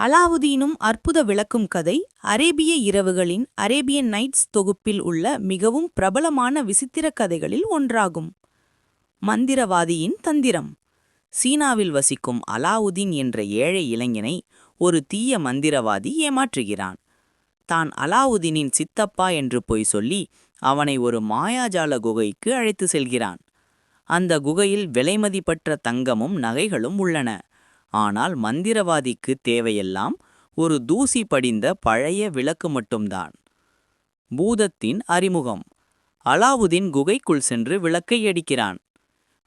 அலாவுதீனும் அற்புத விளக்கும் கதை அரேபிய இரவுகளின் அரேபியன் நைட்ஸ் தொகுப்பில் உள்ள மிகவும் பிரபலமான விசித்திர கதைகளில் ஒன்றாகும். மந்திரவாதியின் தந்திரம். சீனாவில் வசிக்கும் அலாவுதீன் என்ற ஏழை இளைஞனை ஒரு தீய மந்திரவாதி ஏமாற்றுகிறான். தான் அலாவுதீனின் சித்தப்பா என்று பொய் சொல்லி அவனை ஒரு மாயாஜால குகைக்கு அழைத்து செல்கிறான். அந்த குகையில் விலைமதிப்பற்ற தங்கமும் நகைகளும் உள்ளன. ஆனால் மந்திரவாதிக்கு தேவையெல்லாம் ஒரு தூசி படிந்த பழைய விளக்கு மட்டும்தான். பூதத்தின் அறிமுகம். அலாவுதீன் குகைக்குள் சென்று விளக்கை அடிக்கிறான்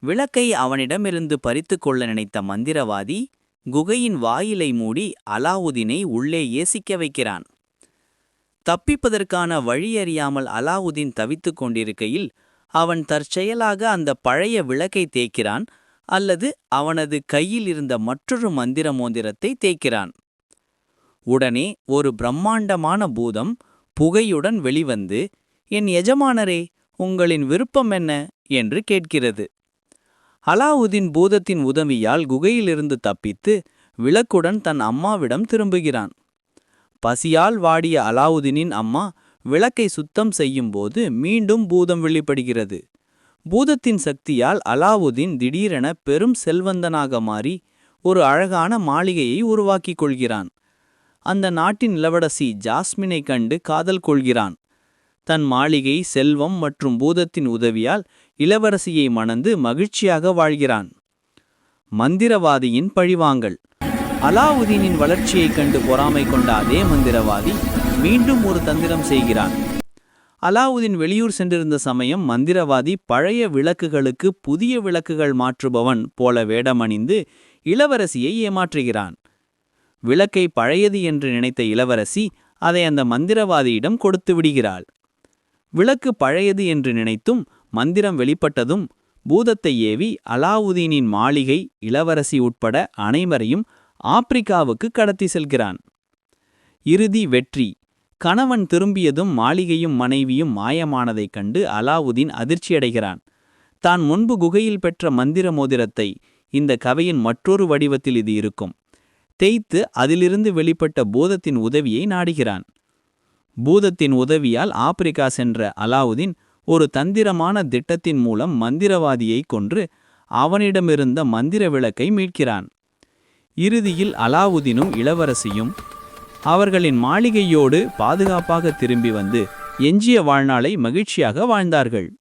விளக்கை அவனிடமிருந்து பறித்து கொள்ள நினைத்த மந்திரவாதி குகையின் வாயிலை மூடி அலாவுதீனை உள்ளே ஏசிக்க வைக்கிறான். தப்பிப்பதற்கான வழியறியாமல் அலாவுதீன் தவித்துக் கொண்டிருக்கையில் அவன் தற்செயலாக அந்த பழைய விளக்கை தேய்க்கிறான். அல்லது அவனது கையில் இருந்த மற்றொரு மந்திர மோந்திரத்தை தேய்க்கிறான். உடனே ஒரு பிரம்மாண்டமான பூதம் புகையுடன் வெளிவந்து என் எஜமானரே உங்களின் விருப்பம் என்ன? என்று கேட்கிறது. அலாவுதீன் பூதத்தின் உதவியால் குகையிலிருந்து தப்பித்து விளக்குடன் தன் அம்மாவிடம் திரும்புகிறான். பசியால் வாடிய அலாவுதீனின் அம்மா விளக்கை சுத்தம் செய்யும்போது மீண்டும் பூதம் வெளிப்படுகிறது. பூதத்தின் சக்தியால் அலாவுதீன் திடீரென பெரும் செல்வந்தனாக மாறி ஒரு அழகான மாளிகையை உருவாக்கிக் கொள்கிறான். அந்த நாட்டின் இளவரசி ஜாஸ்மினை கண்டு காதல் கொள்கிறான். தன் மாளிகை செல்வம் மற்றும் பூதத்தின் உதவியால் இளவரசியை மணந்து மகிழ்ச்சியாக வாழ்கிறான். மந்திரவாதியின் பழிவாங்கல். அலாவுதீனின் வளர்ச்சியைக் கண்டு பொறாமை கொண்ட அதே மந்திரவாதி மீண்டும் ஒரு தந்திரம் செய்கிறான். அலாவுதீன் வெளியூர் சென்றிருந்த சமயம் மந்திரவாதி பழைய விளக்குகளுக்கு புதிய விளக்குகள் மாற்றுபவன் போல வேடமணிந்து இளவரசியை ஏமாற்றுகிறான். விளக்கை பழையது என்று நினைத்த இளவரசி அதை அந்த மந்திரவாதியிடம் கொடுத்து விடுகிறாள். விளக்கு பழையது என்று நினைத்தும் மந்திரம் வெளிப்பட்டதும் பூதத்தை ஏவி அலாவுதீனின் மாளிகை இளவரசி உட்பட அனைவரையும் ஆப்பிரிக்காவுக்கு கடத்தி செல்கிறான். இறுதி வெற்றி. கணவன் திரும்பியதும் மாளிகையும் மனைவியும் மாயமானதைக் கண்டு அலாவுதீன் அதிர்ச்சியடைகிறான். தான் முன்பு குகையில் பெற்ற மந்திர மோதிரத்தை இந்த கவையின் மற்றொரு வடிவத்தில் இது இருக்கும். தேய்த்து அதிலிருந்து வெளிப்பட்ட பூதத்தின் உதவியை நாடுகிறான். பூதத்தின் உதவியால் ஆப்பிரிக்கா சென்ற அலாவுதீன் ஒரு தந்திரமான திட்டத்தின் மூலம் மந்திரவாதியை கொன்று அவனிடமிருந்த மந்திர விளக்கை மீட்கிறான். இறுதியில் அலாவுதீனும் இளவரசியும் அவர்களின் மாளிகையோடு பாதுகாப்பாக திரும்பி வந்து எஞ்சிய வாழ்நாளை மகிழ்ச்சியாக வாழ்ந்தார்கள்.